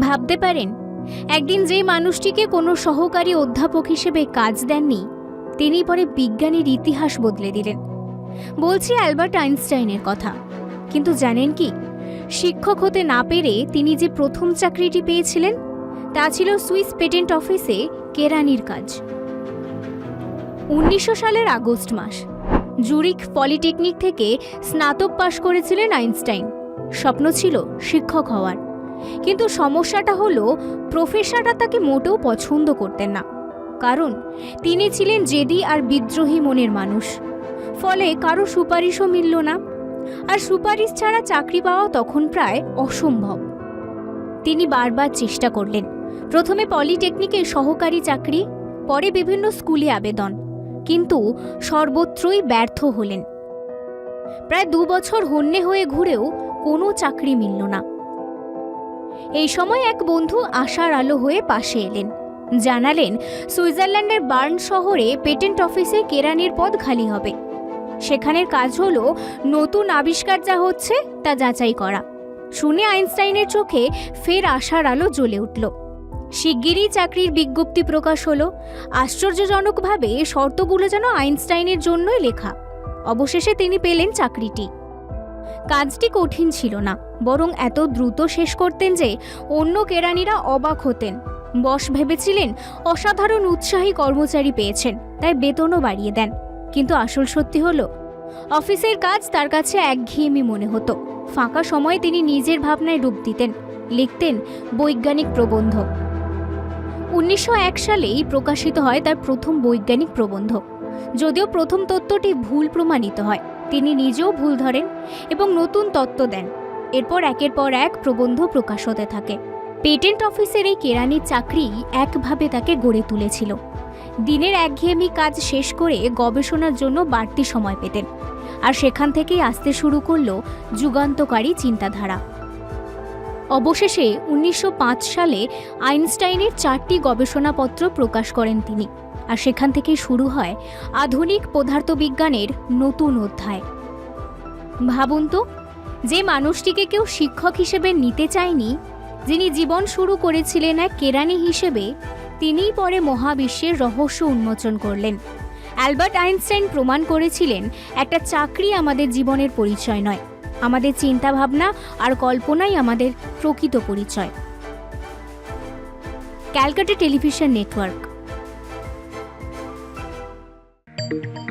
ভাবতে পারেন, একদিন যে মানুষটিকে কোনো সহকারী অধ্যাপক হিসেবে কাজ দেননি, তিনি পরে বিজ্ঞানীর ইতিহাস বদলে দিলেন। বলছি অ্যালবার্ট আইনস্টাইনের কথা। কিন্তু জানেন কি, শিক্ষক হতে না পেরে তিনি যে প্রথম চাকরিটি পেয়েছিলেন, তা ছিল সুইস পেটেন্ট অফিসে কেরানির কাজ। উনিশশো সালের আগস্ট মাস জুরিক পলিটেকনিক থেকে স্নাতক পাশ করেছিলেন আইনস্টাইন। স্বপ্ন ছিল শিক্ষক হওয়ার। কিন্তু সমস্যাটা হলো প্রফেসররা তাকে মোটেও পছন্দ করতেন না। কারণ তিনি ছিলেন জেদি আর বিদ্রোহী মনের মানুষ। ফলে কারও সুপারিশও মিলল না। আর সুপারিশ ছাড়া চাকরি পাওয়া তখন প্রায় অসম্ভব। তিনি বারবার চেষ্টা করলেন। প্রথমে পলিটেকনিকে সহকারী চাকরি, পরে বিভিন্ন স্কুলে আবেদন। কিন্তু সর্বত্রই ব্যর্থ হলেন। প্রায় দু বছর হন্যে হয়ে ঘুরেও কোনো চাকরি মিলল না। এই সময় এক বন্ধু আশার আলো হয়ে পাশে এলেন। জানালেন, সুইজারল্যান্ডের বার্ন শহরে পেটেন্ট অফিসে কেরানির পদ খালি হবে। সেখানের কাজ হলো, নতুন আবিষ্কার যা হচ্ছে তা যাচাই করা। শুনে আইনস্টাইনের চোখে ফের আশার আলো জ্বলে উঠল। শিগগিরই চাকরির বিজ্ঞপ্তি প্রকাশ হলো। আশ্চর্যজনকভাবে শর্তগুলো যেন আইনস্টাইনের জন্যই লেখা। অবশেষে তিনি পেলেন চাকরিটি। কাজটি কঠিন ছিল না, বরং এত দ্রুত শেষ করতেন যে অন্য কেরানিরা অবাক হতেন। বস ভেবেছিলেন, অসাধারণ উৎসাহী কর্মচারী পেয়েছেন, তাই বেতনও বাড়িয়ে দেন। কিন্তু আসল সত্যি হলো, অফিসের কাজ তার কাছে একঘেয়েমি মনে হতো। ফাঁকা সময়ে তিনি নিজের ভাবনায় রূপ দিতেন, লিখতেন, বৈজ্ঞানিক প্রবন্ধ উনিশশো এক সালেই প্রকাশিত হয় তার প্রথম বৈজ্ঞানিক প্রবন্ধ যদিও প্রথম তত্ত্বটি ভুল প্রমাণিত হয়। তিনি নিজেও ভুল ধরেন এবং নতুন তত্ত্ব দেন। এরপর একের পর এক প্রবন্ধ প্রকাশ হতে থাকে। পেটেন্ট অফিসের এই কেরানির চাকরি একভাবে তাকে গড়ে তুলেছিল। দিনের একঘেয়েমি কাজ শেষ করে গবেষণার জন্য বাড়তি সময় পেতেন আর সেখান থেকেই আসতে শুরু করল যুগান্তকারী চিন্তাধারা। অবশেষে উনিশশো পাঁচ সালে আইনস্টাইনের চারটি গবেষণাপত্র প্রকাশ করেন তিনি। আর সেখান থেকেই শুরু হয় আধুনিক পদার্থবিজ্ঞানের নতুন অধ্যায়। ভাবুন তো, যে মানুষটিকে কেউ শিক্ষক হিসেবে নিতে চায়নি, যিনি জীবন শুরু করেছিলেন এক কেরানি হিসেবে, তিনিই পরে মহাবিশ্বের রহস্য উন্মোচন করলেন। অ্যালবার্ট আইনস্টাইন প্রমাণ করেছিলেন, একটা চাকরি আমাদের জীবনের পরিচয় নয়, আমাদের চিন্তাভাবনা আর কল্পনাই আমাদের প্রকৃত পরিচয়। Calcutta television network Thank you.